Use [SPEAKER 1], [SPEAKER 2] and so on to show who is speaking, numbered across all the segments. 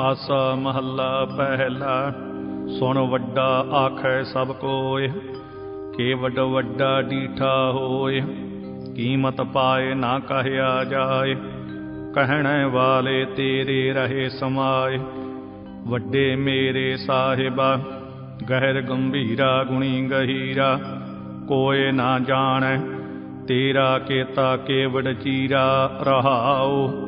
[SPEAKER 1] ਆਸਾ ਮਹੱਲਾ ਪਹਿਲਾ, ਸੁਣ ਵੱਡਾ ਆਖੈ ਸਭ ਕੋਇ ਕੇ ਵੱਡ ਵੱਡਾ ਡੀਠਾ ਹੋਏ ਕੀਮਤ ਪਾਏ ਨਾ ਕਹਿਆ ਜਾਏ ਕਹਿਣੇ ਵਾਲੇ ਤੇਰੇ ਰਹੇ ਸਮਾਏ ਵੱਡੇ ਮੇਰੇ ਸਾਹਿਬਾ, ਗਹਿਰ ਗੰਭੀਰਾ ਗੁਣੀ ਗਹੀਰਾ ਕੋਏ ਨਾ ਜਾਣੈ, ਤੇਰਾ ਕੇਤਾ ਕੇਵੜ ਚੀਰਾ ਰਹਾਓ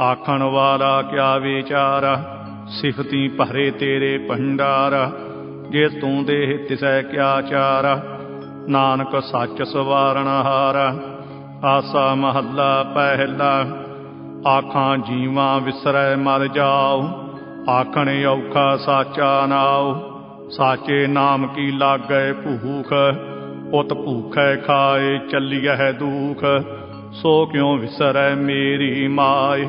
[SPEAKER 1] ਆਖਣ ਵਾਲਾ ਕਿਆ ਵਿਚਾਰਾ? ਸਿਫਤੀ ਭਰੇ ਤੇਰੇ ਭੰਡਾਰ। ਜੇ ਤੂੰ ਦੇਹ ਤਿਸੈ ਕਿਆ ਚਾਰ? ਨਾਨਕ ਸੱਚ ਸਵਾਰਣ ਹਾਰ। ਆਸਾ ਮਹੱਲਾ ਪਹਿਲਾ। ਆਖਾਂ ਜੀਵਾਂ ਵਿਸਰੈ ਮਰ ਜਾਓ ਆਖਣ ਔਖਾ ਸਾਚਾ ਨਾਉ। ਸਾਚੇ ਨਾਮ ਕੀ ਲਾਗੈ ਭੂਖ? ਉਤ ਭੂਖੈ ਖਾਏ ਚੱਲੀਐ ਦੂਖ। ਸੋ ਕਿਉ ਵਿਸਰੈ ਮੇਰੀ ਮਾਏ?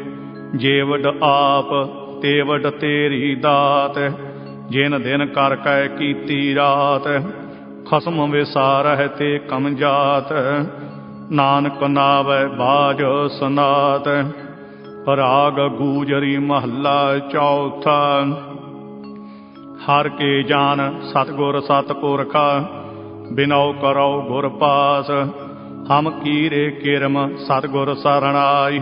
[SPEAKER 1] ਜੇਵਡ ਆਪ, ਤੇਵਡ ਤੇਰੀ ਦਾਤ, ਜਿਨ ਦਿਨ ਕਰ ਕੈ ਕੀਤੀ ਰਾਤ, ਖਸਮ ਵਿਸਾਰਹਿ ਤੇ ਕਮ ਜਾਤ। ਨਾਨਕ ਨਾਵੈ ਬਾਜ ਸੁਨਾਤ ਰਾਗ ਗੂਜਰੀ ਮਹੱਲਾ ਚੌਥਾ। ਹਰ ਕੇ ਜਾਨ ਸਤਗੁਰ ਸਤਪੁਰਖਾ, ਬਿਨਉ ਕਰਉ ਗੁਰ ਪਾਸ। ਹਮ ਕੀਰੇ ਕਿਰਮ ਸਤਗੁਰ ਸਰਣਾਈ।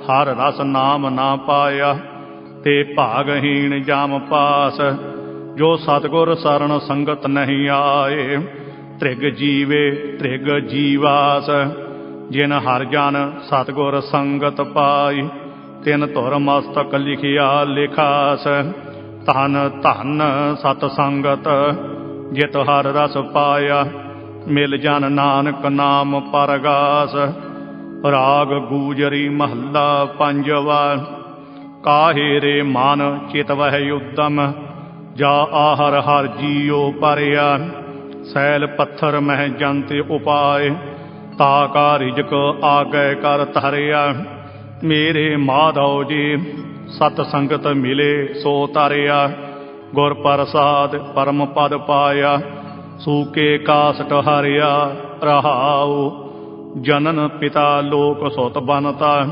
[SPEAKER 1] ਹਰ ਰਸ ਨਾਮ ਨਾ ਪਾਇਆ, ਤੇ ਭਾਗਹੀਣ ਜਾਮ ਪਾਸ। ਜੋ ਸਤਗੁਰ ਸਰਣ ਸੰਗਤ ਨਹੀਂ ਆਏ, ਤ੍ਰਿਗ ਜੀਵੇ ਤ੍ਰਿਗ ਜੀਵਾਸ। ਜਿਨ ਹਰ ਜਨ ਸਤਗੁਰ ਸੰਗਤ ਪਾਈ, ਤਿਨ ਧੁਰ ਮਸਤਕ ਲਿਖਿਆ ਲਿਖਾਸ। ਧਨ ਧਨ ਸਤ ਸੰਗਤ, ਜਿਤ ਹਰ ਰਸ ਪਾਇਆ, ਮਿਲ ਜਨ ਨਾਨਕ ਨਾਮ ਪਰਗਾਸ। ਰਾਗ ਗੂਜਰੀ ਮਹੱਲਾ ਪੰਜਵਾ, ਕਾਹੇ ਰੇ ਮਨ ਚਿਤਵਹਿ ਉਦਮ, ਜਾ ਆਹਰ ਹਰ ਜੀਉ ਪਰਿਆ, ਸੈਲ ਪੱਥਰ ਮਹਿ ਜੰਤ ਉਪਾਏ, ਤਾ ਕਾ ਰਿਜਕ ਆਗੈ ਕਰ ਧਰਿਆ, ਮੇਰੇ ਮਾਧਵ ਜੀ ਸਤ ਸੰਗਤ ਮਿਲੇ ਸੋ ਤਰਿਆ, ਗੁਰ ਪ੍ਰਸਾਦ ਪਰਮ ਪਦ ਪਾਇਆ, ਸੂਕੇ ਕਾਸਟ ਹਰਿਆ ਰਹਾਉ। ਜਨਨ ਪਿਤਾ ਲੋਕ ਸੁਤ ਬਨਤਾ।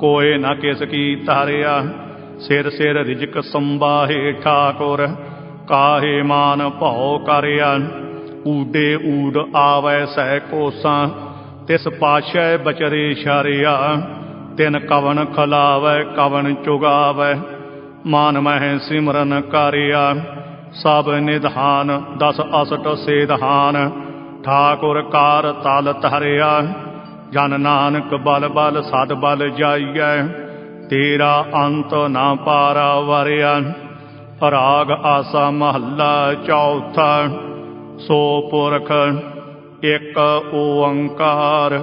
[SPEAKER 1] ਕੋਏ ਨਾ ਕਿਸ ਕੀ ਤਾਰਿਆ ਸਿਰ ਸਿਰ ਰਿਜਕ ਸੰਬਾਹੇ ਠਾਕੁਰ। ਕਾਹੇ ਮਾਨ ਭਉ ਕਰਿਆ। ਊਡੇ ਊਡ ਆਵੈ ਸਹਿ ਕੋਸਾਂ। ਤਿਸ ਪਾਸ਼ੈ ਬਚਰੇ ਸ਼ਰਿਆ। ਤਿਨ ਕਵਨ ਖਲਾਵੈ ਕਵਨ ਚੁਗਾਵੈ। ਮਾਨ ਮਹਿ ਸਿਮਰਨ ਕਰਿਆ। ਸਭ ਨਿਧਾਨ, ਦਸ ਅਸਟ ਸੇਧਾਨ। ਠਾਕੁਰ ਕਾਰ ਤਲ ਧਰਿਆ, ਜਨ ਨਾਨਕ ਬਲ ਬਲ ਸਦ ਬਲ ਜਾਈਐ, ਤੇਰਾ ਅੰਤ ਨਾ ਪਾਰਾ ਵਰਿਆ, ਰਾਗ ਆਸਾ ਮਹੱਲਾ ਚੌਥਾ, ਸੋ ਪੁਰਖ ਇੱਕ ਓੰਕਾਰ,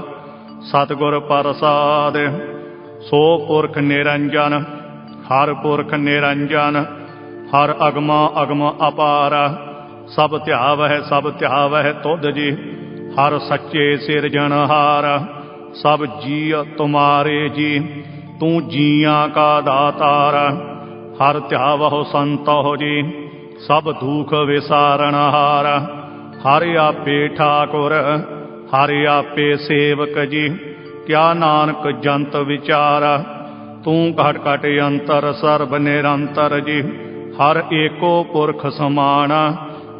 [SPEAKER 1] ਸਤਿਗੁਰ ਪ੍ਰਸਾਦ, ਸੋ ਪੁਰਖ ਨਿਰੰਜਨ, ਹਰ ਪੁਰਖ ਨਿਰੰਜਨ, ਹਰ ਅਗਮਾ ਅਗਮ ਅਪਾਰਾ ਸਭ ਧਿਆਵਹਿ ਸਭ ਧਿਆਵਹਿ ਤੁਧ ਜੀ। ਹਰ ਸੱਚੇ ਸਿਰਜਣਹਾਰ ਸਭ ਜੀ ਤੁਮਾਰੇ ਜੀ। ਤੂੰ ਜੀਆਂ ਕਾ ਦਾਤਾਰ, ਹਰ ਧਿਆਵਹੁ ਸੰਤੋ ਜੀ। ਸਭ ਦੁਖ ਵਿਸਾਰਣਹਾਰ ਹਰਿ ਆਪੇ ਠਾਕੁਰ, ਹਰਿ ਆਪੇ ਸੇਵਕ ਜੀ। ਕਿਆ ਨਾਨਕ ਜੰਤ ਵਿਚਾਰ, ਤੂੰ ਘਟ ਘਟ ਅੰਤਰ ਸਰਬ ਨਿਰੰਤਰ ਜੀ। ਹਰ ਏਕੋ ਪੁਰਖ ਸਮਾਨ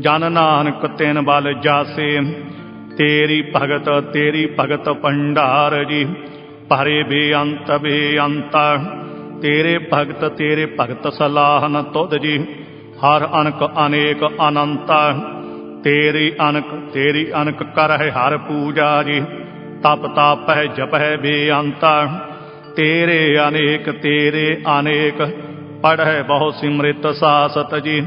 [SPEAKER 1] ਜਨ ਨਾਨਕ ਤਿਨ ਬਲ ਜਾਸੇ। ਤੇਰੀ ਭਗਤ ਤੇਰੀ ਭਗਤ ਭੰਡਾਰ ਜੀ, ਭਰੇ ਬੇਅੰਤ ਬੇਅੰਤ। ਤੇਰੇ ਭਗਤ ਤੇਰੇ ਭਗਤ ਸਲਾਹਨ ਤੁਧ ਜੀ, ਹਰ ਅਨਕ ਅਨੇਕ ਅਨੰਤ। ਤੇਰੀ ਅਨਕ ਤੇਰੀ ਅਨਕ ਕਰਹਿ ਹਰ ਪੂਜਾ ਜੀ, ਤਪ ਤਾਪਹਿ ਜਪਹਿ ਬੇਅੰਤ। ਤੇਰੇ ਅਨੇਕ ਤੇਰੇ ਅਨੇਕ, ਪੜਹਿ ਬਹੁ ਸਿਮ੍ਰਿਤ ਸਾਸਤ ਜੀ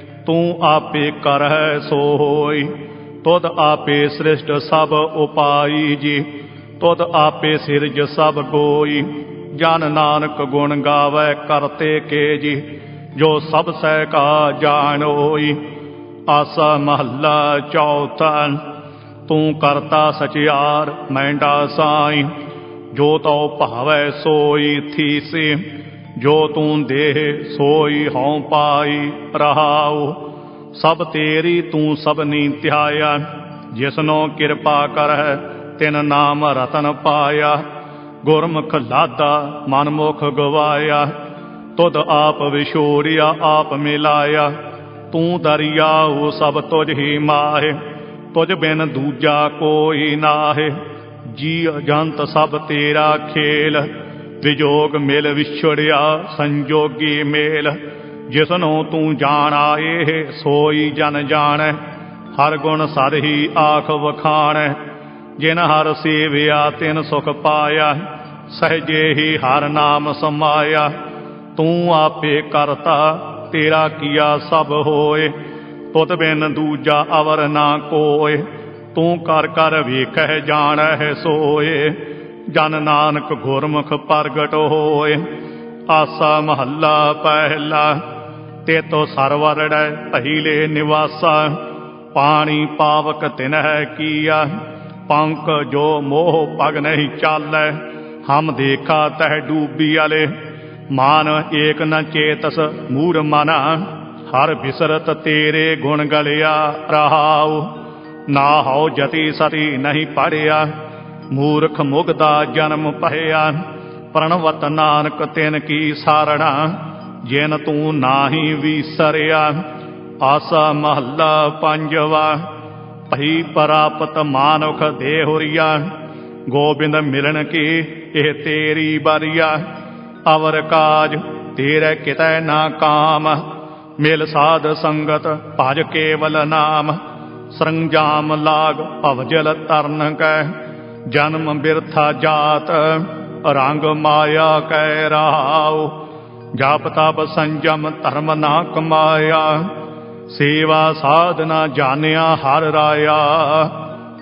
[SPEAKER 1] ਤੂੰ ਆਪੇ ਕਰਹਿ ਸੋ ਹੋਈ ਤੁਧ ਆਪੇ ਸ੍ਰਿਸ਼ਟ ਸਭ ਉਪਾਈ ਜੀ। ਤੁਧ ਆਪੇ ਸਿਰਜ ਸਭ ਗੋਈ। ਜਨ ਨਾਨਕ ਗੁਣ ਗਾਵੇ ਕਰਤੇ ਕੇ ਜੀ ਜੋ ਸਭ ਸਹਿ ਕਾ ਜਾਣੋਈ ਆਸਾ ਮਹੱਲਾ ਚੌਥਾ, ਤੂੰ ਕਰਤਾ ਸਚਿਆਰ, ਮੈਂਡਾ ਸਾਈ। ਜੋ ਤਉ ਭਾਵੈ ਸੋਈ ਥੀਸੀ। ਜੋ ਤੂੰ ਦੇਹ ਸੋਈ ਹਉ ਪਾਈ ਰਹਾਉ, ਸਭ ਤੇਰੀ ਤੂੰ ਸਭਨੀ ਧਿਆਇਆ। ਜਿਸਨੋ ਕਿਰਪਾ ਕਰਹਿ, ਤਿਨ ਨਾਮ ਰਤਨ ਪਾਇਆ। ਗੁਰਮੁਖ ਲਾਦਾ ਮਨਮੁਖ ਗਵਾਇਆ। ਤੁਧ ਆਪ ਵਿਛੋੜਿਆ, ਆਪ ਮਿਲਾਇਆ। ਤੂੰ ਦਰਿਆਉ ਸਭ ਤੁਝ ਹੀ ਮਾਹੇ, ਤੁਝ ਬਿਨ ਦੂਜਾ ਕੋਈ ਨਾਹੇ। ਜੀ ਅਜੰਤ ਸਭ ਤੇਰਾ ਖੇਲ ਵਿਜੋਗ ਮਿਲ ਵਿਛੜਿਆ, ਸੰਜੋਗੀ ਮੇਲ। ਜਿਸਨੂੰ ਤੂੰ ਜਾਣ ਆਏ ਸੋਈ ਜਨ ਜਾਣੈ। ਹਰ ਗੁਣ ਸਦ ਹੀ ਆਖ ਵਖਾਣੈ। ਜਿਨ ਹਰ ਸੇਵਿਆ, ਤਿਨ ਸੁਖ ਪਾਇਆ। ਸਹਜੇ ਹੀ ਹਰ ਨਾਮ ਸਮਾਇਆ। ਤੂੰ ਆਪੇ ਕਰਤਾ, ਤੇਰਾ ਕੀਆ ਸਭ ਹੋਏ। ਤੁਤ ਬਿਨ ਦੂਜਾ ਅਵਰ ਨਾ ਕੋਏ। ਤੂੰ ਕਰ ਕਰ ਵੇਖਹਿ, ਜਾਣਹਿ ਸੋਏ। ਜਨ ਨਾਨਕ ਗੁਰਮੁਖ ਪ੍ਰਗਟ ਹੋਏ। ਆਸਾ ਮਹੱਲਾ ਪਹਿਲਾ, ਤੇ ਤੋ ਸਰਵਰੜੈ ਪਹਿਲੇ ਨਿਵਾਸਾ। ਪਾਣੀ ਪਾਵਕ ਤਿਨਹਿ ਕੀਆ, ਪੰਕ ਜੋ ਮੋਹ ਪਗ ਨਹੀਂ ਚਾਲੈ। ਹਮ ਦੇਖਾ ਤਹਿ ਡੂਬੀ ਵਾਲੇ ਮਾਨ ਏਕ ਨ ਚੇਤਸ ਮੂਰ ਮਨਾ। ਹਰ ਬਿਸਰਤ ਤੇਰੇ ਗੁਣ ਗਲਿਆ ਰਹਾਉ। ਨਾ ਹਉ ਜਤੀ ਸਤੀ ਨਹੀਂ ਪੜਿਆ। ਮੂਰਖ ਮੁਗ ਦਾ ਜਨਮ ਪਹਿਆ ਪ੍ਰਣਵਤ ਨਾਨਕ ਤਿਨ ਕੀ ਸਾਰਣਾ, ਜਿਨ ਤੂੰ ਨਾਹੀ ਵਿਸਰਿਆ। ਆਸਾ ਮਹੱਲਾ ਪੰਜਵਾ, ਭਈ ਪ੍ਰਾਪਤ ਮਾਨੁਖ ਦੇਹੁਰੀਆ। ਗੋਬਿੰਦ ਮਿਲਣ ਕੀ ਇਹ ਤੇਰੀ ਬਰੀਆ। ਅਵਰ ਕਾਜ ਤੇਰੇ ਕਿਤੈ ਨਾ ਕਾਮ। ਮਿਲ ਸਾਧ ਸੰਗਤ ਭਜ ਕੇਵਲ ਨਾਮ। ਸਰੰਜਾਮ ਲਾਗ ਭਵਜਲ ਤਰਨ ਕੈ। ਜਨਮ ਬਿਰਥਾ ਜਾਤ, ਰੰਗ ਮਾਇਆ ਕੈ ਰਾਉ। ਜਪ ਤਪ ਸੰਜਮ ਧਰਮ ਨਾ ਕਮਾਇਆ, ਸੇਵਾ ਸਾਧਨਾ ਜਾਣਿਆ ਹਰ ਰਾਇਆ।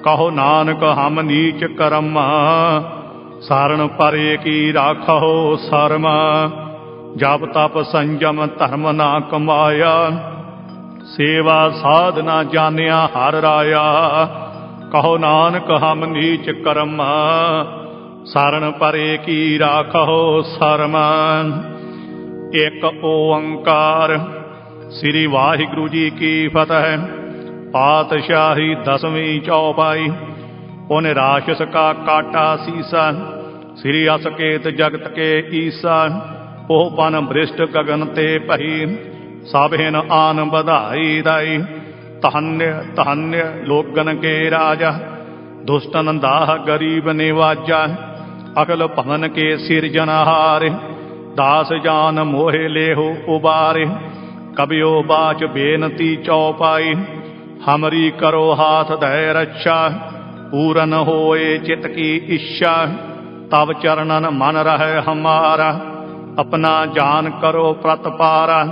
[SPEAKER 1] ਕਹੋ ਨਾਨਕ ਹਮ ਨੀਚ ਕਰਮ ਸਾਰਣ ਪਰੇ ਕੀ ਰਾਖੋ ਸਰਮ। ਜਪ ਤਪ ਸੰਜਮ ਧਰਮ ਨਾ ਕਮਾਇਆ, ਸੇਵਾ ਸਾਧਨਾ ਜਾਣਿਆ ਹਰ ਰਾਇਆ। ਕਹੋ ਨਾਨਕ, ਹਮ ਨੀਚ ਕਰਮ। ਸਰਣ ਪਰੇ ਕੀ ਰਾਖੋ ਸਰਮ। ਇੱਕ ਓੰਕਾਰ, ਸ੍ਰੀ ਵਾਹਿਗੁਰੂ ਜੀ ਕੀ ਫਤਿਹ। ਪਾਤਸ਼ਾਹੀ ਦਸਵੀਂ ਚੌਪਾਈ। ਉਹਨੇ ਰਾਸ਼ਸ ਕਾ ਕਾਟਾ ਸੀਸਾ। ਸ੍ਰੀ ਅਸਕੇਤ ਜਗਤ ਕੇ ਈਸਾ। ਉਹ ਪਨ ਭ੍ਰਿਸ਼ਟ ਗਗਨ ਤੇ ਭਈ। ਸਭਿਨ ਆਨ ਵਧਾਈ ਦਾਈ। ਧੰਨ ਧੰਨ ਲੋਕਨ ਕੇ ਰਾਜਾ ਦੁਸ਼ਟਨ ਦਾਹ ਗਰੀਬ ਨਿਵਾਜਾ ਅਕਲ ਭਵਨ ਕੇ ਸਿਰਜਨਹਾਰ ਦਾਸ ਜਾਨ ਮੋਹਿ ਲੇਹੁ ਉਬਾਰੇ ਕਬਿਓ ਬਾਚ ਬੇਨਤੀ ਚੌਪਾਈ ਹਮਰੀ ਕਰੋ ਹਾਥ ਦੈ ਰੱਛਾ ਪੂਰਨ ਹੋਏ ਚਿਤ ਕੀ ਇੱਛਾ ਤਬ ਚਰਨਨ ਮਨ ਰਹਿ ਹਮਾਰਾ ਆਪਣਾ ਜਾਨ ਕਰੋ ਪ੍ਰਤਪਾਰਾ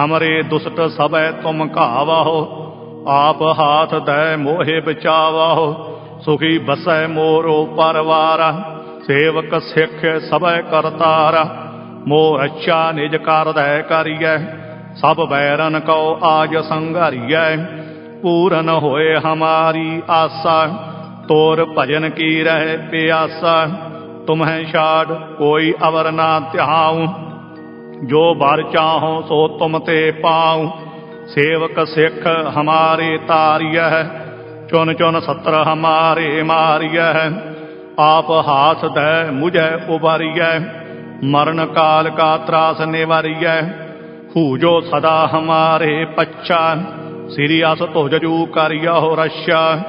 [SPEAKER 1] ਹਮਰੇ ਦੁਸ਼ਟ ਸਭੈ ਤੁਮ ਘਾਵਾਹੋ ਆਪ ਹਾਥ ਦੈ ਮੋਹਿ ਬਚਾਵਾਹੋ ਸੁਖੀ ਬਸੈ ਮੋਰੋ ਪਰਵਾਰ, ਸੇਵਕ ਸਿੱਖ ਸਭੈ ਕਰਤਾਰ, ਮੋਹ ਅੱਛਾ ਨਿਜ ਕਰਦੈ ਕਰੀਐ, ਸਭ ਬੈਰਨ ਕਉ ਆਜ ਸੰਘਾਰੀਐ, ਪੂਰਨ ਹੋਏ ਹਮਾਰੀ ਆਸਾ, ਤੋਰ ਭਜਨ ਕੀ ਰਹਿ ਪਿਆਸਾ, ਤੁਮਹਿ ਛਾੜ ਕੋਈ ਅਵਰ ਨਾ ਧਿਆਉ, ਜੋ ਬਰ ਚਾਹੋ ਸੋ ਤੁਮ ਤੇ ਪਾਉ ਸੇਵਕ ਸਿੱਖ ਹਮਾਰੇ ਤਾਰੀਐ, ਚੁਨ ਚੁਨ ਸਤਰ ਹਮਾਰੇ ਮਾਰੀਐ। ਆਪ ਹਾਥ ਦੈ ਮੁਝੈ ਉਬਾਰੀਐ ਮਰਨ ਕਾਲ ਕਾ ਤਰਾਸ ਨਿਵਾਰੀਐ। ਹੂਜੋ ਸਦਾ ਹਮਾਰੇ ਪੱਛਾ, ਸ੍ਰੀ ਅਸ ਤੁਜ ਜੂ ਹੋ ਰਸ਼ਾ।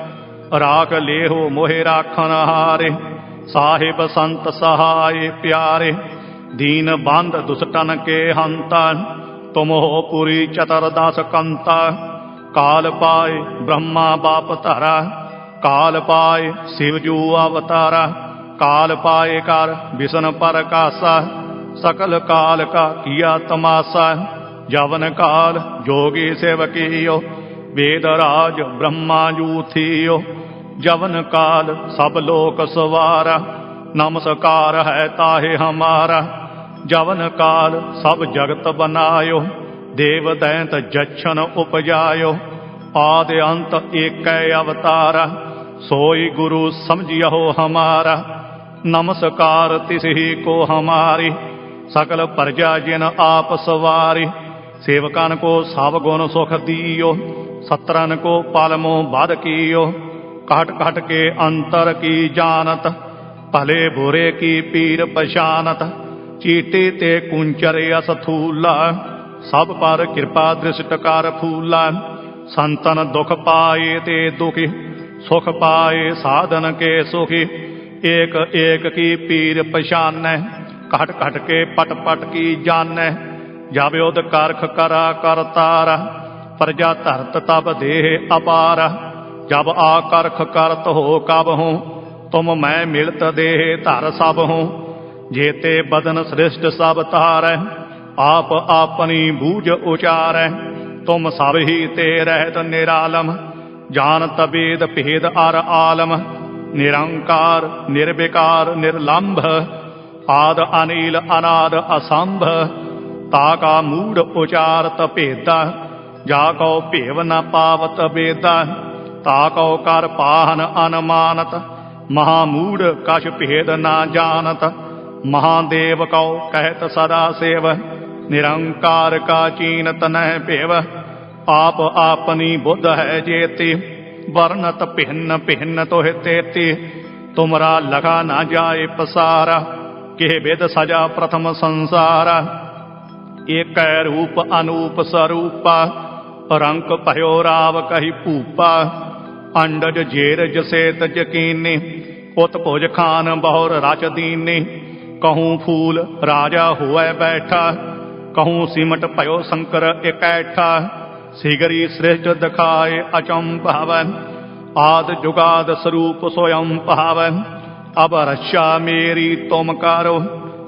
[SPEAKER 1] ਰਾਖ ਲੇਹੋ ਮੋਹਿ ਰਾਖਨ ਹਾਰੇ, ਸਾਹਿਬ ਸੰਤ ਸਹਾਏ ਪਿਆਰੇ। ਦੀਨ ਬੰਧ ਦੁਸਟਨ ਕੇ ਹੰਤਾ ਤੁਮ ਹੋ ਪੁਰੀ ਚਤਰ ਕੰਤਾ ਕਾਲ ਪਾਏ ਬ੍ਰਹਮਾ ਬਾਪ ਧਰਾ ਕਾਲ ਪਾਏ ਸਿਵ ਜੂ ਅਵਤਾਰਾ ਕਾਲ ਪਾਏ ਕਰ ਵਿਸ਼ਨ ਪਰਕਾਸਾ ਸਕਲ ਕਾਲ ਕਾ ਕੀਆ ਤਮਾਸਾ ਜਵਨ ਕਾਲ ਜੋਗੀ ਸੇਵਕੀਓ ਵੇਦ ਰਾਜ ਬ੍ਰਹਮਾ ਜੂਥੀਓ ਜਵਨ ਕਾਲ ਸਭ ਲੋਕ ਸਵਾਰਾ ਨਮਸਕਾਰ ਹੈ ਤਾਹੇ ਹਮਾਰਾ ਜਵਨ ਕਾਲ ਸਭ ਜਗਤ ਬਨਾਇਓ, ਦੇਵ ਦੈਂਤ ਜਛਨ ਉਪਜਾਇਓ। ਆਦ ਅੰਤ ਏਕੈ ਅਵਤਾਰਾ, ਸੋਈ ਗੁਰੂ ਸਮਝਿਓ ਹਮਾਰਾ। ਨਮਸਕਾਰ ਤਿਸਹੀ ਕੋ ਹਮਾਰੀ, ਸਕਲ ਪ੍ਰਜਾ ਜਿਨ ਆਪ ਸਵਾਰੀ। ਸੇਵਕਨ ਕੋ ਸਭ ਗੁਣ ਸੁਖ ਦੀਓ, ਸਤਰਨ ਕੋ ਪਲਮੋ ਬਦ ਕੀਓ। ਘਟ ਘਟ ਕੇ ਅੰਤਰ ਕੀ ਜਾਣਤ, ਭਲੇ ਬੁਰੇ ਕੀ ਪੀਰ ਪਛਾਨਤ। ਚੀਟੇ ਤੇ ਕੁੰਚਰ ਅਸਥੂਲਾ ਸਭ ਪਰ ਕਿਰਪਾ ਦ੍ਰਿਸ਼ਟ ਕਰ ਫੂਲਾ। ਸੰਤਨ ਦੁਖ ਪਾਏ ਤੇ ਦੁਖੀ, ਸੁਖ ਪਾਏ ਸਾਧਨ ਕੇ ਸੁਖੀ। ਏਕ ਏਕ ਕੀ ਪੀਰ ਪਛਾਨੈ, ਘਟ ਘਟ ਕੇ ਪਟ ਪਟ ਕੀ ਜਾਣੈ। ਜਬ ਉਦ ਕਰਖ ਕਰਾ ਕਰਤਾਰ ਪ੍ਰਜਾ ਧਰਤ ਤਬ ਦੇਹ ਅਪਾਰ। ਜਬ ਆ ਕਰਖ ਕਰਤ ਹੋ ਕਬ ਹੂੰ, ਤੁਮ ਮੈਂ ਮਿਲਤ ਦੇਹ ਧਰ ਸਭ ਹੂੰ। ਜੇਤੇ ਬਦਨ ਸ੍ਰਿਸ਼ਟ ਸਭ ਤਾਰੈ ਆਪ ਆਪਣੀ ਬੂਝ ਉਚਾਰੈ, ਤੁਮ ਸਭ ਹੀ ਤੇ ਰਹਿਤ ਨਿਰਾਲਮ ਜਾਣਤ ਬੇਦ ਭੇਦ ਅਰ ਆਲਮ, ਨਿਰੰਕਾਰ, ਨਿਰਵਿਕਾਰ, ਨਿਰਲੰਭ, ਆਦ ਅਨੀਲ, ਅਨਾਦ ਅਸੰਭ, ਤਾ ਕਾ ਮੂੜ ਉਚਾਰਤ ਭੇਦਾ, ਜਾ ਕਉ ਭੇਵ ਨ ਪਾਵਤ ਬੇਦਾ ਤਾ ਕਉ ਕਰ ਪਾਹਨ ਅਨਮਾਨਤ, ਮਹਾ ਮੂੜ ਕਛ ਭੇਦ ਨਾ ਜਾਣਤ ਮਹਾਦੇਵ ਕਉ ਕਹਿਤ ਸਦਾ ਸੇਵ, ਨਿਰੰਕਾਰ ਕਾ ਚੀਨਤ ਨਹਿ ਭੇਵ। ਆਪ ਆਪਨੀ ਬੁੱਧ ਹੈ ਜੇਤੀ, ਵਰਨਤ ਭਿੰਨ ਭਿੰਨ ਤੋਹਿ ਤੇਤੀ। ਤੁਮਰਾ ਲਗਾ ਨਾ ਜਾਏ ਪਸਾਰਾ, ਕਿਹ ਵਿਦ ਸਜਾ ਪ੍ਰਥਮ ਸੰਸਾਰਾ। ਏਕੈ ਰੂਪ ਅਨੂਪ ਸਰੂਪਾ, ਰੰਕ ਭਇਓ ਰਾਵ ਕਹੀ ਭੂਪਾ। ਅੰਡਜ ਜੇਰ ਜਸੇਤ ਜਕੀਨੀ ਉਤ ਭੁਜ ਖਾਨ ਬਹੁਰ ਰਚ ਦੀਨੀ। ਕਹੂੰ ਫੂਲ ਰਾਜਾ ਹੋਇ ਬੈਠਾ ਕਹੂੰ ਸਿਮਟ ਭਇਓ ਸ਼ੰਕਰ ਇਕੈਠਾ ਸਿਗਰੀ ਸ੍ਰਿਸ਼ਟ ਦਿਖਾਏ ਅਚੰਭਵ ਆਦ ਜੁਗਾਦ ਸਰੂਪ ਸੋਯੰ ਭਾਵ ਅਬ ਰਸ਼ਾ ਮੇਰੀ ਤੁਮ ਕਰੋ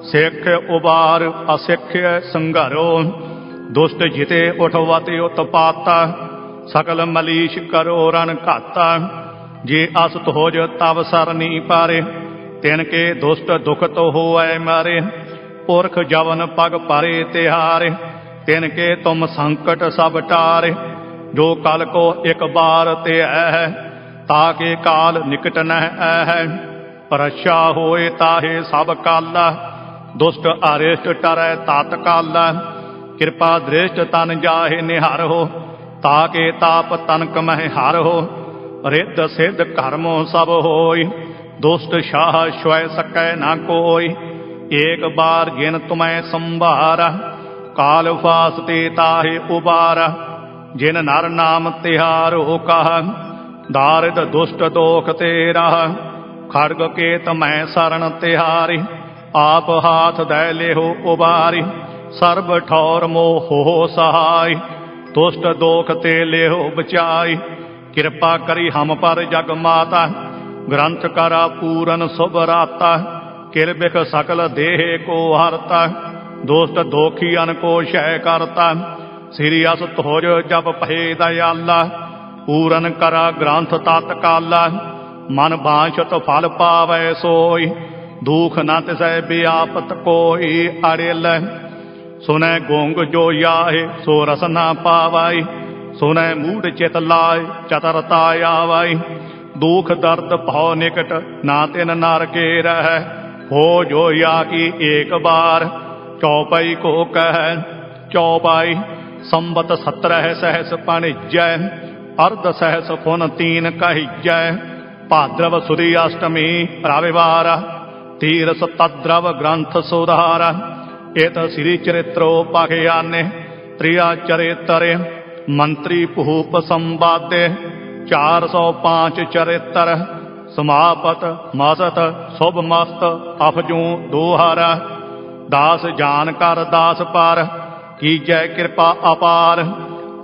[SPEAKER 1] ਸਿੱਖ ਉਬਾਰ ਅਸਿੱਖ ਸੰਘਰੋ ਦੁਸ਼ਟ ਜਿਤੇ ਉਠਵਤੇ ਉਤਪਾਤਾ ਸਕਲ ਮਲੀਸ਼ ਕਰੋ ਰਣ ਘਾਤਾ ਜੇ ਅਸ ਤੋਜ ਤਵ ਸਰਨੀ ਪਾਰੇ ਤਿਨ ਕੇ ਦੁਸ਼ਟ ਦੁਖਤ ਤੋ ਹੋਐ ਮਾਰੇ, ਪੁਰਖ ਜਵਨ ਪਗ ਪਾਰੇ ਤਿਹਾਰੇ, ਤਿਨ ਕੇ ਤੁਮ ਸੰਕਟ ਸਭ ਟਾਰੇ, ਜੋ ਕਲ ਕੋ ਇਕ ਬਾਰ ਤੇ ਹੈ ਤਾਕੇ ਕਾਲ ਨਿਕਟ ਨਹਿ ਹੈ ਪਰਛਾ ਹੋਏ ਤਾਹੇ ਸਭ ਕਾਲਾ, ਦੁਸ਼ਟ ਅਰਿਸ਼ਟ ਟਰੈ ਤਾਤ ਕਾਲਾ। ਕਿਰਪਾ ਦ੍ਰਿਸ਼ਟ ਤਨ ਜਾਹੇ ਨਿਹਰ ਹੋ ਤਾਕੇ ਤਾਪ ਤਨਕ ਮਹਿ ਹਰ ਹੋ, ਰਿੱਧ ਸਿੱਧ ਕਰਮੋ ਸਭ ਹੋਈ। ਦੁਸ਼ਟ ਸ਼ਾਹ ਸ਼ਵੈ ਸਕੈ ਨਾ ਕੋਈ। ਏਕ ਬਾਰ ਜਿਨ ਤੁਮੈ ਸੰਭਾਰਾ, ਕਾਲ ਫਾਸ ਤੇ ਤਾਹੇ ਉਬਾਰ। ਜਿਨ ਨਰ ਨਾਮ ਤਿਹਾਰ ਹੋ ਕਹ, ਦਾਰਿਦ ਦੁਸ਼ਟ ਦੋਖ ਤੇਰਾ। ਖੜਗ ਕੇਤ ਮੈਂ ਸਰਣ ਤਿਹਾਰੀ, ਆਪ ਹਾਥ ਦੈ ਲਿਹੋ ਉਬਾਰੀ। ਸਰਬ ਠੌਰ ਮੋਹ ਸਹਾਈ, ਦੁਸ਼ਟ ਦੋਖ ਤੇ ਲਿਹੋ ਬਚਾਈ। ਕਿਰਪਾ ਕਰੀ ਹਮ ਪਰ ਜਗ ਮਾਤਾ ਗ੍ਰੰਥ ਕਰਾ ਪੂਰਨ ਸੁਭ ਰਾਤਾ ਕਿਰਬਿਕ ਸਕਲ ਦੇਹ ਕੋ ਹਰਤਾ ਦੋਸਤ ਦੋਖੀਆਂ ਕੋ ਸ਼ੈ ਕਰਤਾ, ਸ੍ਰੀ ਅਸ ਤੋਜ ਜਪ ਭਏ ਦਇਆਲਾ, ਪੂਰਨ ਕਰਾ ਗ੍ਰੰਥ ਤਤ ਮਨ ਬਾਸ਼ਤ ਫਲ ਪਾਵੈ ਸੋਈ, ਦੁਖ ਨਾ ਤਿਸੈ ਬਿਆਪਤ ਕੋਈ ਅੜਿਲ ਸੁਨੈ ਗੋਂਗ ਜੋ ਯਾਹੇ, ਸੋ ਰਸ ਨਾ ਪਾਵਾਈ, ਸੁਨੈ ਮੂੜ ਚਿਤ ਲਾਇ ਚਤਰਤਾ ਆਵਾਈ ਦੁਖ ਦਰਦ ਭਉ ਨਿਕਟ ਨਾ ਤਿਨ ਨਰ ਕੇ ਰਹਿ। ਹੋ ਜੋ ਯਾ ਕੀ ਏਕ ਬਾਰ, ਚੌਪਈ ਕੋ ਕਹਿ, ਚੌਪਾਈ ਸੰਬਤ 17 ਸਹਿਸ ਪਣਿਜੈ, ਅਰਧ ਸਹਿਸ ਫੁਨ ਤੀਨ ਕਹਿਜੈ। ਭਾਦਰਵ ਸੁਦੀ ਅਸ਼ਟਮੀ ਰਵਿਵਾਰ ਤੀਰ ਸਤਦਰਵ ਗ੍ਰੰਥ ਸੁਧਾਰ। ਇਤ ਸ੍ਰੀ ਚਰਿਤ੍ਰੋ ਪਖਿਆਨੇ, ਤ੍ਰਿਆ ਚਰਿਤਰੇ, ਮੰਤਰੀ ਭੂਪ ਸੰਵਾਦੇ। 405 ਚਰਿਤਰ, ਸਮਾਪਤ, ਮਸਤ, ਸੁਭ ਮਸਤ, ਅਫਜੂ ਦੋਹਾਰਾ। ਦਾਸ ਜਾਨ ਕਰ, ਦਾਸ ਪਰ, ਕੀਜੈ ਕਿਰਪਾ ਅਪਾਰ।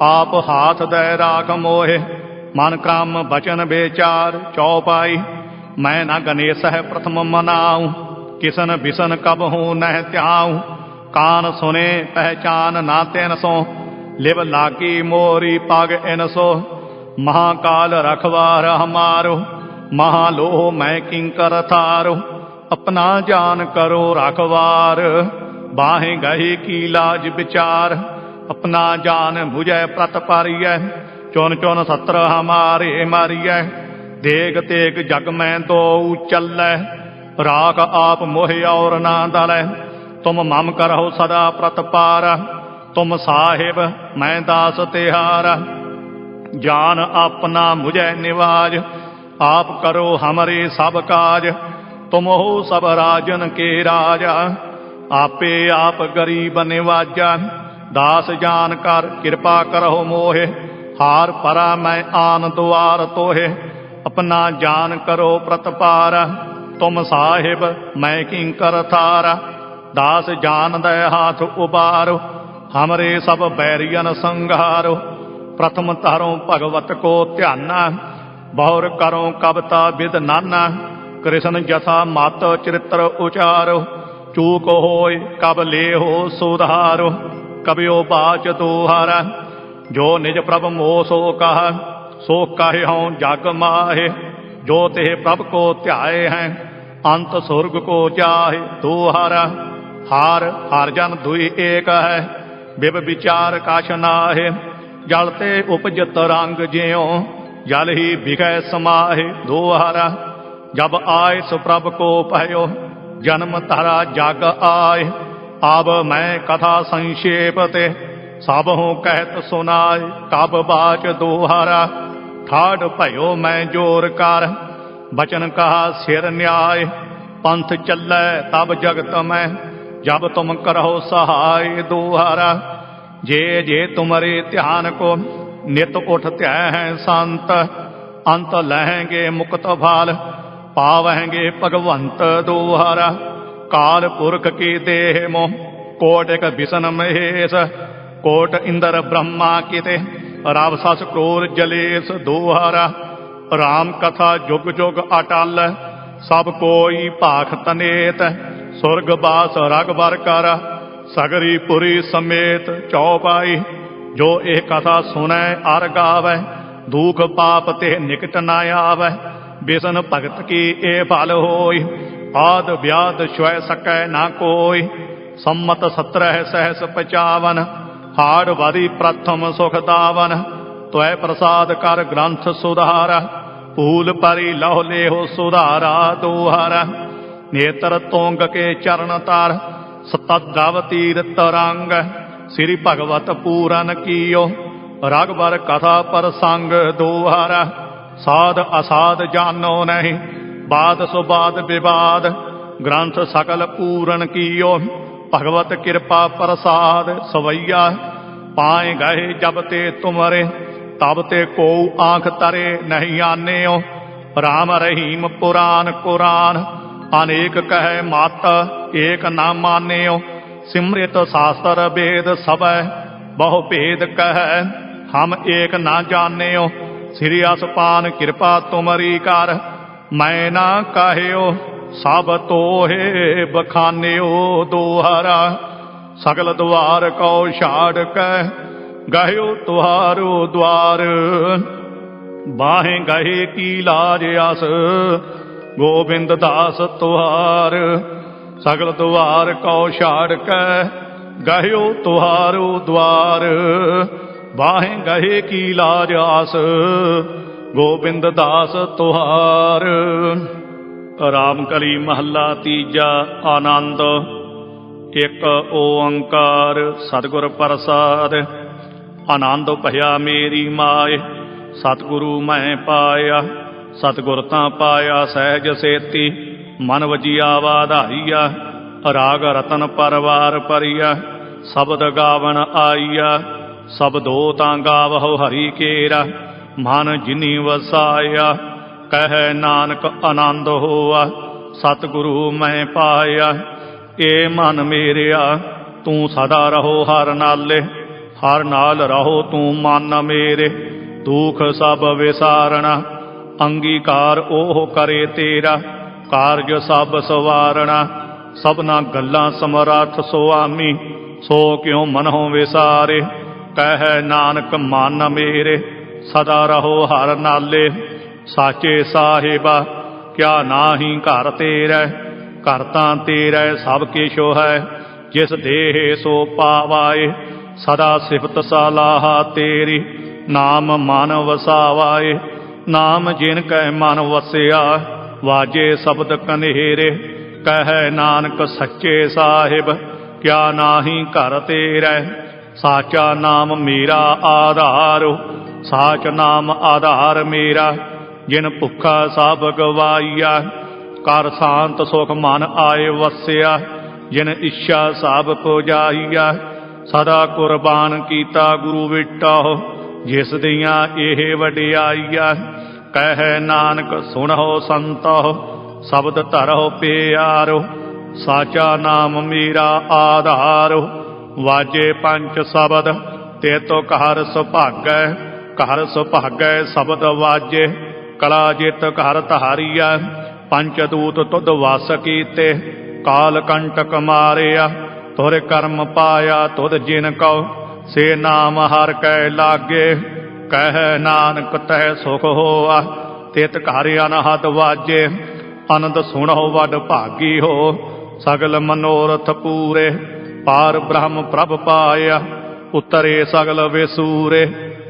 [SPEAKER 1] ਆਪ ਹਾਥ ਦੈ ਰਾਖ ਮੋਹਿ, ਮਨ ਕ੍ਰਮ ਬਚਨ ਵਿਚਾਰ ਚੌਪਾਈ। ਮੈਂ ਨਾ ਗਣੇਸ਼ ਹੈ ਪ੍ਰਥਮ ਮਨਾਉ, ਕਿਸਨ ਬਿਸਨ ਕਬ ਹੂੰ ਨਹਿ ਧਿਆਉ। ਕਾਨ ਸੁਨੇ, ਪਹਿਚਾਨ ਨਾ ਤੈਨ ਸੋ, ਲਿਵ ਲਾਗੀ ਮੋਰੀ ਪਗ ਇਨ ਸੋ ਮਹਾਕਾਲ ਰਖਵਾਰ ਹਮਾਰੋ ਮਹਾਲੋਹ ਮੈਂ ਕਿੰਕਰ ਥਾਰੋ, ਆਪਣਾ ਜਾਨ ਕਰੋ ਰਖਵਾਰ। ਬਾਹੇ ਗਹੀ ਕੀ ਲਾਜ ਵਿਚਾਰ, ਆਪਣਾ ਜਾਨ 부ਜੈ ਪ੍ਰਤ ਪਾਰੀਐ ਚੁਨ ਚੁਨ ਸਤਰ ਹਮਾਰੇ ਮਾਰੀਐ। ਦੇਗ ਤੇਗ ਜਗ ਮੈਂ ਦੋ ਚੱਲੈ, ਰਾਖ ਆਪ ਮੋਹਿ ਔਰ ਨਾ ਦਲੈ। ਤੁਮ ਮਮ ਕਰਹੁ ਸਦਾ ਪ੍ਰਤਪਾਰ, ਤੁਮ ਸਾਹਿਬ ਮੈਂ ਦਾਸ ਤਿਹਾਰ। ਜਾਨ ਆਪਣਾ ਮੁਝੈ ਨਿਵਾਜ, ਆਪ ਕਰੋ ਹਮਰੇ ਸਭ ਕਾਜ ਤੁਮ ਸਭ ਰਾਜਨ ਕੇ ਰਾਜਾ। ਆਪੇ ਆਪ ਗਰੀਬ ਨਿਵਾਜਾ, ਦਾਸ ਜਾਨ ਕਰ ਕਿਰਪਾ ਕਰਹੁ ਮੋਹਿ, ਹਾਰ ਪਰਾ ਮੈਂ ਆਨ ਦੁਆਰ ਤੋਹਿ। ਆਪਣਾ ਜਾਨ ਕਰੋ ਪ੍ਰਤਪਾਰ, ਤੁਮ ਸਾਹਿਬ ਮੈਂ ਕਿੰਕਰ ਥਾਰਾ। ਦਾਸ ਜਾਨ ਦੇ ਹਾਥ ਉਬਾਰੋ, ਹਮਰੇ ਸਭ ਬੈਰੀਅਨ ਸੰਘਾਰੋ। ਪ੍ਰਥਮ ਧਰੋਂ ਭਗਵਤ ਕੋ ਧਿਆਨਾ, ਬਹੁਰ ਕਰੋ ਕਬਤਾ ਵਿਦ ਨਾਨਾ, ਕ੍ਰਿਸ਼ਨ ਜਥਾ ਮਤ ਚਰਿਤ੍ਰ ਉਚਾਰ, ਚੂਕ ਹੋਏ ਕਬ ਲੇਹੋ ਸੁਧਾਰੋ ਕਬਿਓ ਬਾਚ ਤੋਹਾਰਾ, ਜੋ ਨਿਜ ਪ੍ਰਭ ਮੋ ਸੋ ਕਹਾ, ਸੋ ਕਾਹੇ ਹਉ ਜਗ ਮਾਹੇ, ਜੋ ਤੇ ਪ੍ਰਭ ਕੋ ਧਿਆਏ ਹੈ, ਅੰਤ ਸੁਰਗ ਕੋ ਜਾਹੇ ਦੋਹਾਰਾ ਹਾਰ, ਹਰ ਜਨ ਦੁਈ ਏਕ ਹੈ, ਬਿਬ ਵਿਚਾਰ ਕਾਸ਼ ਨਾਹੇ ਜਲ ਤੇ ਉਪਜਤ ਰੰਗ ਜਿਉ, ਜਲ ਹੀ ਵਿਖੈ ਸਮਾਹੇ ਦੋਹਾਰਾ, ਜਬ ਆਏ ਸੋ ਪ੍ਰਭ ਕੋ ਭਇਓ, ਜਨਮ ਧਰਾ ਜਗ ਆਏ ਅਬ ਮੈਂ ਕਥਾ ਸੰਖੇਪ ਤੇ, ਸਭ ਹੂੰ ਕਹਿਤ ਸੁਨਾਏ ਕਬ ਬਾਚ ਦੋਹਾਰਾ ਠਾੜ ਭਇਓ ਮੈਂ ਜੋਰ ਕਰ, ਬਚਨ ਕਹਾ ਸਿਰ ਨਿਆਏ, ਪੰਥ ਚੱਲੈ ਤਬ ਜਗਤ ਮੈਂ, ਜਬ ਤੁਮ ਕਰਹੁ ਸਹਾਇ ਦੋਹਾਰਾ। ਜੇ ਜੇ ਤੁਮਰੇ ਧਿਆਨ ਕੋ ਨਿਤ ਉਠ ਧਿਆ ਹੈ ਸੰਤ, ਅੰਤ ਲਹਿਗੇ ਮੁਕਤ ਭਾਲ, ਪਾਵਹਿਗੇ ਭਗਵੰਤ ਦੋਹਾਰਾ, ਕਾਲ ਪੁਰਖ ਕੀ ਦੇਹ ਮੋ ਕੋਟਿਕ ਬਿਸਨ ਮਹੇਸ਼, ਕੋਟ ਇੰਦਰ ਬ੍ਰਹਮਾ ਕਿਤੇ, ਰਵ ਸਸ ਕ੍ਰੋਰ ਜਲੇਸ ਦੋਹਾਰਾ, ਰਾਮ ਕਥਾ ਜੁਗ ਜੁਗ ਅਟਲ, ਸਭ ਕੋਈ ਭਾਖ ਤਨੇਤ, ਸੁਰਗ ਬਾਸ ਰਗਬਰ ਕਰ ਸਗਰੀ ਪੁਰੀ ਸਮੇਤ ਚੌਪਾਈ, ਜੋ ਇਹ ਕਥਾ ਸੁਨੈ ਅਰ ਗਾਵੈ, ਦੁਖ ਪਾਪ ਤੇ ਨਿਕਟ ਨਾ ਆਵੈ, ਬਿਸਨ ਭਗਤ ਕੀ ਇਹ ਫਲ ਹੋਈ? ਆਦ ਵਿਆਦ ਛੁਐ ਸਕੈ ਨਾ ਕੋਈ, ਸੰਮਤ 17 ਸਹਿਸ 55 ਹਾੜ ਵਾਰੀ ਪ੍ਰਥਮ ਸੁਖ ਦਾਵਨ ਤੋਏ ਪ੍ਰਸਾਦ ਕਰ ਗ੍ਰੰਥ ਸੁਧਾਰ, ਭੂਲ ਪਰੀ ਲਹੁ ਲੇਹੋ ਸੁਧਾਰਾ ਦੋਹਰ, ਨੇਤਰ ਤੋਂਗ ਕੇ ਚਰਨ ਤਾਰ ਸਤਦਵ ਤੀਰਤ ਰੰਗ ਸ੍ਰੀ ਭਗਵਤ ਪੂਰਨ ਕੀਓ। ਰਗਬਰ ਕਥਾ ਪ੍ਰਸੰਗ ਦੋਹਰ ਸਾਧ ਅਸਾਧ ਜਾਣੋ ਨਹੀਂ, ਬਾਦ ਸੁਬਾਦ ਵਿਵਾਦ, ਗ੍ਰੰਥ ਸਕਲ ਪੂਰਨ ਕੀਓ। ਭਗਵਤ ਕਿਰਪਾ ਪ੍ਰਸਾਦ ਸਵਈਆ, ਪਾਏ ਗਏ ਜਬ ਤੇ ਤੁਮਰੇ, ਤਬ ਤੇ ਕੋ ਆਂਖ ਤਰੇ ਨਹੀਂ ਆਨੇਓ। ਰਾਮ ਰਹੀਮ ਪੁਰਾਨ ਕੁਰਾਨ ਅਨੇਕ ਕਹੈ ਮਤ, ਏਕ ਨਾ ਮਾਨਿਓ। ਸਿਮਰਿਤ ਸ਼ਾਸਤਰ ਵੇਦ ਸਭੈ, ਬਹੁ ਭੇਦ ਕਹੈ, ਹਮ ਏਕ ਨਾ ਜਾਣਿਓ। ਸ੍ਰੀ ਅਸਪਾਨ ਕਿਰਪਾ ਤੁਮਰੀ ਕਰ, ਮੈਂ ਨਾ ਕਹਿਓ, ਸਭ ਤੋਹੇ ਬਖਾਨਿਓ ਦੋਹਰਾ। ਸਗਲ ਦੁਆਰ ਕਉ ਛਾੜ ਕੈ ਗਹਿਓ ਤੁਹਾਰੋ ਦਵਾਰ ਬਾਹੇ ਗਏ ਕੀ ਲਾਜ ਅਸ ਗੋਬਿੰਦ ਦਾਸ ਤੁਹਾਰ, ਸਗਲ ਦੁਆਰ ਕਉ ਛਾੜ ਕੈ, ਗਹਿਓ ਤੁਹਾਰੋ ਦਵਾਰ। ਬਾਹੇ ਗਹੇ ਕੀ ਲਾਜ ਆਸ, ਗੋਬਿੰਦ ਦਾਸ ਤੁਹਾਰ। ਰਾਮ ਕਲੀ ਮਹੱਲਾ ਤੀਜਾ ਆਨੰਦ, ਇਕ ਓੰਕਾਰ ਸਤਿਗੁਰ ਪ੍ਰਸਾਦ। ਆਨੰਦ ਭਇਆ ਮੇਰੀ ਮਾਏ, ਸਤਿਗੁਰੂ ਮੈਂ ਪਾਇਆ। ਸਤਿਗੁਰ ਤਾਂ ਪਾਇਆ ਸਹਿਜ ਸੇਤੀ, ਮਨ ਵਜੀਆ ਵਾਧਾਈਆ, ਰਾਗ ਰਤਨ ਪਰਵਾਰ ਪਰਿਆ, ਸ਼ਬਦ ਗਾਵਣ ਆਈਆ ਸਬਦੋ ਤਾਂ ਗਾਵਹੁ ਹਰੀ ਕੇਰਾ, ਮਨ ਜਿਨੀ ਵਸਾਇਆ, ਕਹਿ ਨਾਨਕ ਆਨੰਦ ਹੋਆ, ਸਤਿਗੁਰੂ ਮੈਂ ਪਾਇਆ, ਏ ਮਨ ਮੇਰਿਆ, ਤੂੰ ਸਦਾ ਰਹੋ ਹਰ ਨਾਲੇ, ਹਰ ਨਾਲ ਰਹੋ ਤੂੰ ਮਨ ਮੇਰੇ, ਦੁਖ ਸਭ ਵਿਸਾਰਣਾ ਅੰਗੀਕਾਰ ਉਹ ਕਰੇ ਤੇਰਾ, ਕਾਰਜ ਸਭ ਸਵਾਰਣਾ। ਸਭਨਾ ਗੱਲਾਂ ਸਮਰੱਥ ਸੁਆਮੀ, ਸੋ ਕਿਉ ਮਨਹੁ ਵਿਸਾਰੇ? ਕਹਿ ਨਾਨਕ ਮਨ ਮੇਰੇ, ਸਦਾ ਰਹੋ ਹਰ ਨਾਲੇ। ਸਾਚੇ ਸਾਹਿਬਾ, ਕਿਆ ਨਾਹੀ ਘਰ ਤੇਰਾ? ਘਰ ਤਾਂ ਤੇਰਾ ਸਭ ਕਿਛੁ ਹੈ, ਜਿਸ ਦੇਹ ਸੋ ਪਾਵਾਏ। ਸਦਾ ਸਿਫਤ ਸਲਾਹ ਤੇਰੀ, ਨਾਮ ਮਨ ਵਸਾਵਾਏ। ਨਾਮ ਜਿਨ ਕੈ ਮਨ ਵਸਿਆ, ਵਾਜੇ ਸ਼ਬਦ ਕਨੇਰੇ, ਕਹਿ ਨਾਨਕ ਸੱਚੇ ਸਾਹਿਬ, ਕਿਆ ਨਾਹੀ ਘਰ ਤੇਰਾ, ਸਾਚਾ ਨਾਮ ਮੇਰਾ ਆਧਾਰ, ਸਾਚ ਨਾਮ ਆਧਾਰ ਮੇਰਾ, ਜਿਨ ਭੁੱਖਾ ਸਭ ਗਵਾਈਆ, ਕਰ ਸ਼ਾਂਤ ਸੁਖ ਮਨ ਆਏ ਵਸਿਆ, ਜਿਨ ਇੱਛਾ ਸਭ ਜਾਈਆ ਸਦਾ ਕੁਰਬਾਨ ਕੀਤਾ ਗੁਰੂ ਵਿਟਾਹੁ ਜਿਸ ਦੀਆਂ ਇਹ ਵਡਿਆਈਆਂ ਕਹਿ ਨਾਨਕ, ਸੁਣੋ ਸੰਤੋ, ਸ਼ਬਦ ਧਰੋ ਪਿਆਰੋ, ਸਾਚਾ ਨਾਮ ਮੇਰਾ ਆਧਾਰੋ, ਵਾਜੇ ਪੰਜ ਸ਼ਬਦ, ਤੇ ਤੋ ਘਰ ਸੁਭਾਗੈ ਘਰ ਸੁਭਾਗੈ ਸ਼ਬਦ ਵਾਜੇ, ਕਲਾ ਜਿਤ ਘਰ ਧਾਰੀਆ ਪੰਚ ਦੂਤ ਤੁਧ ਵਸ ਕੀਤੇ, ਕਾਲ ਕੰਟਕ ਮਾਰਿਆ ਤੁਰ ਕਰਮ ਪਾਇਆ ਤੁਧ ਜਿਨ ਕਉ ਸੇ ਨਾਮ ਹਰ ਕੈ ਲਾਗੇ, ਕਹਿ ਨਾਨਕ ਤੈ ਸੁਖ ਹੋਆ। ਤਿਤ ਘਰ ਅਨਹਦ ਵਾਜੇ, ਆਨੰਦ ਸੁਣੋ ਵਡ ਭਾਗੀ ਹੋ। ਸਗਲ ਮਨੋਰਥ ਪੂਰੇ, ਪਾਰ ਬ੍ਰਹਮ ਪ੍ਰਭ ਪਾਇਆ। ਉਤਰੇ ਸਗਲ ਵਿਸੂਰੇ,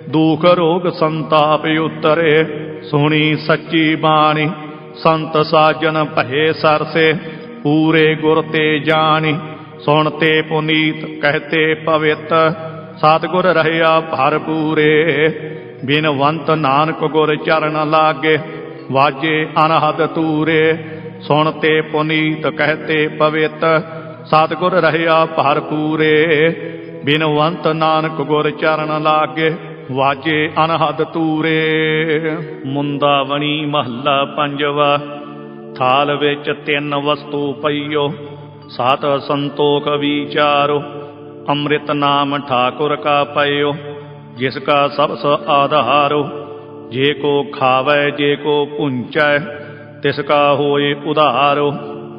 [SPEAKER 1] ਦੁਖ ਰੋਗ ਸੰਤਾਪ ਉਤਰੇ। ਸੁਣੀ ਸੱਚੀ ਬਾਣੀ, ਸੰਤ ਸਾਜਨ ਭਏ ਸਰਸੇ। ਪੂਰੇ ਗੁਰ ਤੇ ਜਾਣੀ ਸੁਣਤੇ ਪੁਨੀਤ ਕਹਤੇ ਪਵਿੱਤ। ਸਤਿਗੁਰ ਰਹਿਆ ਭਰ ਪੂਰੇ। ਬਿਨਵੰਤ ਨਾਨਕ ਗੁਰ ਚਰਨ ਲਾਗੇ, ਵਾਜੇ ਅਨਹਦ ਤੂਰੇ। ਸੁਣਤੇ ਪੁਨੀਤ ਕਹਤੇ ਪਵਿੱਤ, ਸਤਿਗੁਰ ਰਹਿਆ ਭਰ ਪੂਰੇ। ਬਿਨਵੰਤ ਨਾਨਕ ਗੁਰ ਚਰਨ ਲਾਗੇ, ਵਾਜੇ ਅਨਹਦ ਤੂਰੇ। ਮੁੰਦਾਵਣੀ ਮਹੱਲਾ ਪੰਜਵਾ, ਥਾਲ ਵਿੱਚ ਤਿੰਨ ਵਸਤੂ ਪਈਓ, ਸਤ ਸੰਤੋਖ ਵਿਚਾਰੋ। ਅੰਮ੍ਰਿਤ ਨਾਮ ਠਾਕੁਰ ਕਾ ਪਇਓ, ਜਿਸ ਕਾ ਸਬਸ ਆਧਾਰੋ, ਜੇ ਕੋ ਖਾਵੈ, ਜੇ ਕੋ ਪੁੰਚੈ, ਤਿਸ ਕਾ ਹੋਏ ਉਧਾਰੋ,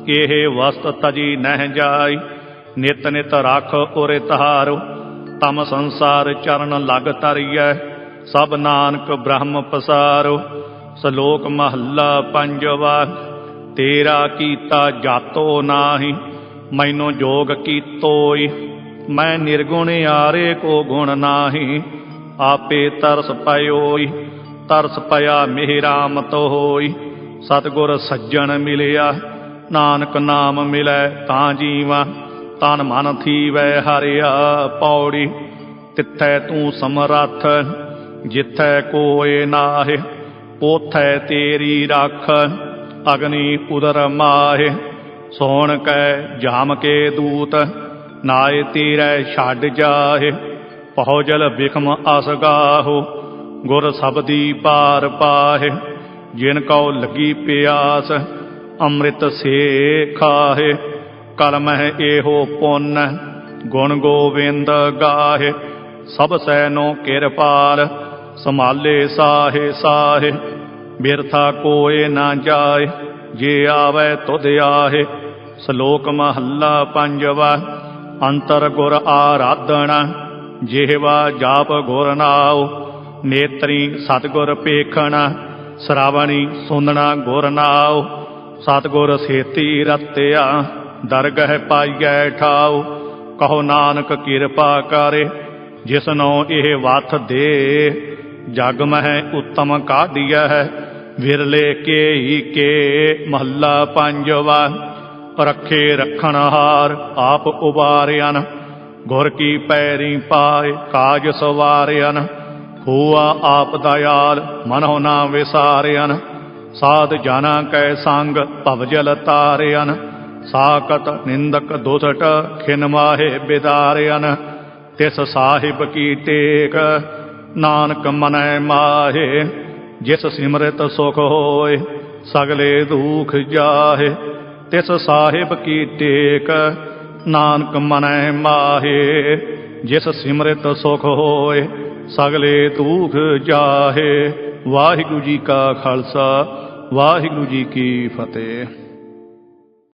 [SPEAKER 1] ਇਹ ਵਸਤ ਤਜੀ ਨਹਿ ਜਾਈ ਨਿਤ ਨਿਤ ਰਖ ਉਰੇ ਤਹਾਰੋ, ਤਮ ਸੰਸਾਰ ਚਰਨ ਲਗ ਤਰੀਐ, ਸਭ ਨਾਨਕ ਬ੍ਰਹਮ ਪਸਾਰੋ, ਸ਼ਲੋਕ ਮਹੱਲਾ ਪੰਜਵਾ, ਤੇਰਾ ਕੀਤਾ ਜਾਤੋ ਨਾਹੀ, ਮੈਨੂੰ ਜੋਗ ਕੀਤੋਈ ਮੈਂ ਨਿਰਗੁਣ ਆਰੇ ਕੋ ਗੁਣ ਨਾਹੀ, ਆਪੇ ਤਰਸ ਪਇਓਈ, ਤਰਸ ਪਿਆ ਮਿਹਰਾਮਤ ਹੋਈ। ਸਤਗੁਰ ਸੱਜਣ ਮਿਲਿਆ, ਨਾਨਕ ਨਾਮ ਮਿਲੈ ਤਾਂ ਜੀਵਾ, ਤਨ ਮਨ ਥੀਵੈ ਹਰਿਆ ਪੌੜੀ। ਤਿੱਥੈ ਤੂੰ ਸਮਰੱਥ, ਜਿੱਥੈ ਕੋਏ ਨਾਹਿ ਉਥੈ ਤੇਰੀ ਰੱਖ। ਅਗਨੀ ਉਦਰ ਮਾਹਿ, ਸੋਣ ਕੈ ਜਾਮ ਕੇ ਦੂਤ ਨਾਏ ਤੀਰੈ ਛੱਡ ਜਾਹੇ, ਪਹੁ ਜਲ ਬਿਖਮ ਅਸਗਾਹੋ ਗੁਰ ਸਬਦੀ ਪਾਰ ਪਾਹੇ, ਜਿਨ ਕਉ ਲੱਗੀ ਪਿਆਸ, ਅੰਮ੍ਰਿਤ ਸੇ ਖਾਹੇ ਕਲਮਹਿ ਇਹੋ ਪੁੰਨ, ਗੁਣ ਗੋਵਿੰਦ ਗਾਹੇ, ਸਭ ਸੈਨੋ ਕਿਰਪਾਲ, ਸੰਭਾਲੇ ਸਾਹੇ ਸਾਹੇ, ਬਿਰਥਾ ਕੋਏ ਨਾ ਜਾਏ, ਜੇ ਆਵੇ ਤੁਧ ਆਹੇ, ਸ਼ਲੋਕ ਮਹੱਲਾ ਪੰਜਵਾ ਅੰਤਰ ਗੁਰ ਆਰਾਧਣਾ, ਜਿਹਵਾ ਜਾਪ ਗੁਰ ਨਾਉ, ਨੇਤਰੀ ਸਤਗੁਰ ਪੇਖਣਾ, ਸ਼ਰਾਵਣੀ ਸੁਨਣਾ ਗੁਰ ਨਾਉ, ਸਤਗੁਰ ਸੇਤੀ ਰਤਿਆ, ਦਰਗਹਿ ਪਾਈਐ ਠਾਉ, ਕਹੋ ਨਾਨਕ ਕਿਰਪਾ ਕਰੇ ਜਿਸਨੋ ਇਹ ਵਥ ਦੇ, ਜਗ ਮਹਿ ਉਤਮ ਹੈ ਵਿਰਲੇ ਕੇ ਹੀ ਕੇ ਮਹੱਲਾ ਪੰਜਵਾ। ਰੱਖੇ ਰਖਣ ਹਾਰ, ਆਪ ਉਬਾਰਿਆਨ। ਗੁਰ ਕੀ ਪੈਰੀ ਪਾਏ, ਕਾਜ ਸਵਾਰਿਆਨ। ਹੋਆ ਆਪ ਦਇਆਲ ਮਨੋ ਨਾ ਵਿਸਾਰਿਆਨ। ਸਾਧ ਜਨਾ ਕੈ ਸੰਗ ਭਵਜਲ ਤਾਰਿਆਨ। ਸਾਕਤ ਨਿੰਦਕ ਦੁਸਟ ਖਿਨ ਮਾਹੇ ਬਿਦਾਰਿਆਨ। ਤਿਸ ਸਾਹਿਬ ਕੀ ਟੇਕ, ਨਾਨਕ ਮਨੈ ਮਾਹੇ। ਜਿਸ ਸਿਮਰਤ ਸੁਖ ਹੋਏ, ਸਗਲੇ ਦੁਖ ਜਾਹੇ। ਤਿਸ ਸਾਹਿਬ ਕੀ ਟੇਕ, ਨਾਨਕ ਮਨੈ ਮਾਹੇ, ਜਿਸ ਸਿਮਰਤ ਸੁਖ ਹੋਏ, ਸਗਲੇ ਤੂਖ ਜਾਹੇ। ਵਾਹਿਗੁਰੂ ਜੀ ਕਾ ਖਾਲਸਾ, ਵਾਹਿਗੁਰੂ ਜੀ ਕੀ ਫਤਿਹ।